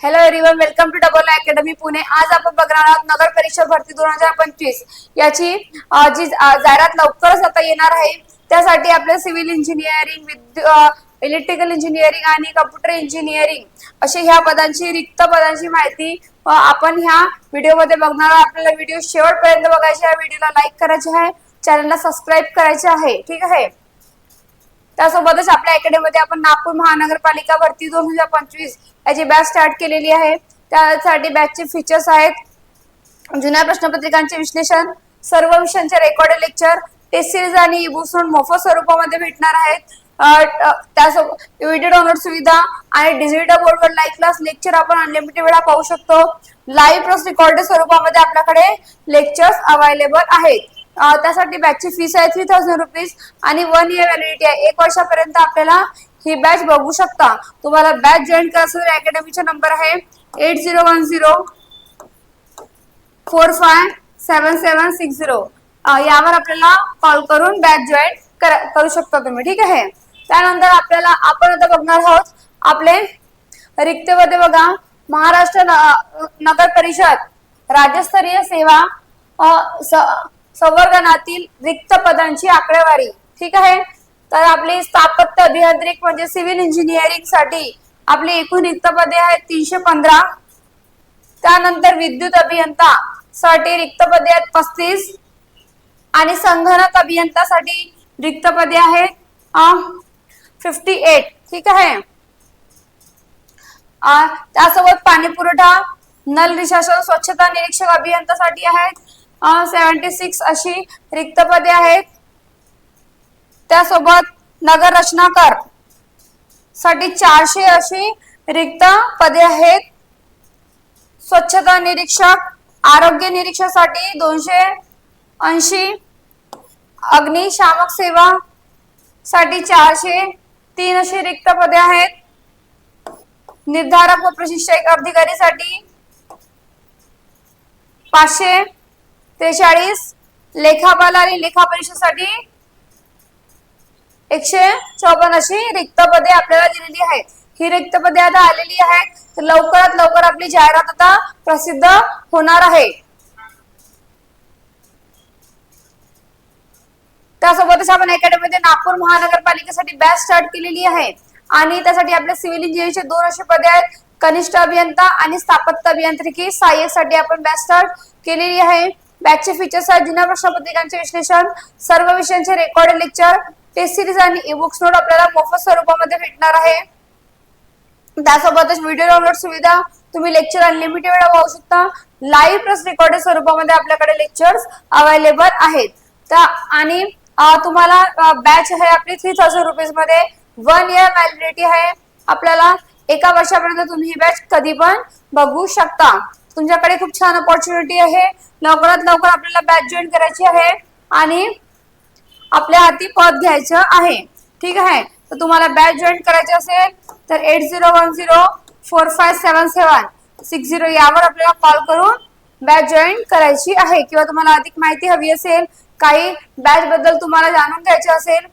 Hello everyone welcome to double academy Pune आज आपण बघणार आहोत नगर परिषद भरती दोन हजार पंचवीस. याची जी जाहिरात लवकरच आता येणार आहे त्यासाठी आपले सिव्हिल इंजिनिअरिंग विद्यु इलेक्ट्रिकल इंजिनिअरिंग आणि कम्प्युटर इंजिनिअरिंग अशी ह्या पदांची रिक्त पदांची माहिती आपण ह्या व्हिडिओमध्ये बघणार आहोत. आपल्याला व्हिडिओ शेवटपर्यंत बघायचे आहे व्हिडिओला लाईक करायचे आहे चॅनलला सबस्क्राईब करायचे आहे. ठीक आहे? त्यासोबतच आपल्या अकॅडमीमध्ये आपण नागपूर महानगरपालिका भरती दोन हजार पंचवीस याची बॅच स्टार्ट केलेली आहे त्यासाठी बॅचचे फीचर्स आहेत. जुन्या प्रश्नपत्रिकांचे विश्लेषण सर्व विषयांचे रेकॉर्डेड लेक्चर टेस्ट सिरीज आणि बुक्स मोफत स्वरूपामध्ये भेटणार आहेत. त्यासोबत व्हिडिओ डाउनलोड सुविधा आणि डिजिटल बोर्डवर लाईव्ह क्लास लेक्चर आपण अनलिमिटेड वेळा पाहू शकतो. लाईव्ह प्लस रेकॉर्डेड स्वरूपामध्ये आपल्याकडे लेक्चर्स अवेलेबल आहेत. त्यासाठी बॅचची फीस आहे थ्री थाउजंड रुपीज आणि वन इयर व्हॅलिडिटी आहे. एक वर्षापर्यंत आपल्याला ही बॅच बघू शकता. तुम्हाला बॅच जॉईन करायचं तर अकॅडमीचा नंबर आहे eight zero one zero four five seven seven six zero यावर आपल्याला कॉल करून बॅच जॉईन करू शकता तुम्ही. ठीक आहे? त्यानंतर आपल्याला आपण आता बघणार आहोत आपले रिक्तेमध्ये बघा. महाराष्ट्र न- नगर परिषद राज्यस्तरीय सेवा संवर्धनातील रिक्त पदांची आकडेवारी. ठीक आहे? तर आपली स्थापत्य अभियांत्रिक म्हणजे सिव्हिल इंजिनिअरिंगसाठी आपली एकूण रिक्त पदे आहेत तीनशे पंधरा. त्यानंतर विद्युत अभियंता साठी रिक्त पदे आहेत पस्तीस. आणि संगणक अभियंतासाठी रिक्त पदे आहेत फिफ्टी एट ठीक आहे? त्यासोबत पाणी पुरवठा नल निशासन स्वच्छता निरीक्षक अभियंतासाठी आहेत. सेव्हन्टी सिक्स अशी रिक्त पदे आहेत. त्यासोबत नगर रचनाकारसाठी चारशे अशी रिक्त पदे आहेत. स्वच्छता निरीक्षक आरोग्य निरीक्षासाठी दोनशे ऐंशी अग्निशामक सेवा साठी चारशे तीन अशी रिक्त पदे आहेत. निर्धारक व प्रशिक्षक अधिकारीसाठी पाचशे त्रेचाळीस लेखापाल आणि लेखा परीक्षेसाठी एकशे चौपन्न अशी रिक्त पदे आपल्याला दिलेली आहेत. ही रिक्त पदे आता आलेली आहेत. तर लवकरात लवकर आपली जाहिरात आता प्रसिद्ध होणार आहे. त्यासोबतच आपण अकॅडमीमध्ये नागपूर महानगरपालिकेसाठी बॅच स्टार्ट केलेली आहे. आणि त्यासाठी आपल्या सिव्हिल इंजिनिअरिंगचे दोन असे पदे आहेत. कनिष्ठ अभियंता आणि स्थापत्य अभियांत्रिकी सहाय्यकसाठी आपण बॅच स्टार्ट केलेली आहे. बॅचचे फीचर्स आहेत. जुन्या प्रश्नपत्रिकांचे विश्लेषण सर्व विषयांचे रेकॉर्डेड लेक्चर टेस्ट सिरीज आणि ई बुक्स नोट आपल्याला मोफत स्वरूपामध्ये भेटणार आहे. त्यासोबतच व्हिडिओ डाउनलोड सुविधा तुम्ही लेक्चर अनलिमिटेड वेळा पाहू शकता. लाईव्ह प्लस रेकॉर्डेड स्वरूपामध्ये आपल्याकडे लेक्चर्स अवेलेबल आहेत. तर आणि तुम्हाला बॅच आहे आपली थ्री थाउजंड रुपीजमध्ये वन इयर व्हॅलिडिटी आहे. आपल्याला एका वर्षापर्यंत तुम्ही ही बॅच कधी पण बघू शकता. तुमच्याकडे खूप छान अपॉर्च्युनिटी आहे. लवकरात लवकर आपल्याला बॅच जॉईन करायची आहे आणि आपल्या हाती पद घ्यायचं आहे. ठीक आहे? तर तुम्हाला बॅच जॉईन करायचे असेल तर eight zero one zero four five seven seven six zero यावर आपल्याला कॉल करून बॅच जॉईन करायची आहे. किंवा तुम्हाला अधिक माहिती हवी असेल काही बॅच बद्दल तुम्हाला जाणून घ्यायचे असेल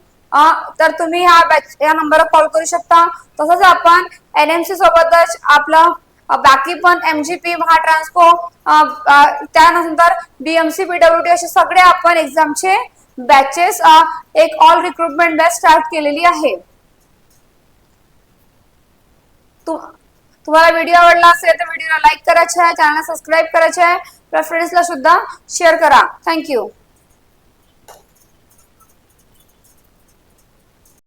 तर तुम्ही ह्या बॅच या नंबरवर कॉल करू शकता. तसंच आपण एन एम सी सोबतच आपलं बाकी पण एम जी पी महाट्रान्सको त्यानंतर बीएमसी पीडब्ल्यूडी असे सगळे आपण एक्झामचे बॅचेस एक ऑल रिक्रुटमेंट बॅच स्टार्ट केलेली आहे. तु- तुम्हाला व्हिडिओ आवडला असेल तर व्हिडिओला लाईक करायचे आहे चॅनलला सबस्क्राईब करायचे आहे प्रेफरन्सला सुद्धा शेअर करा. थँक्यू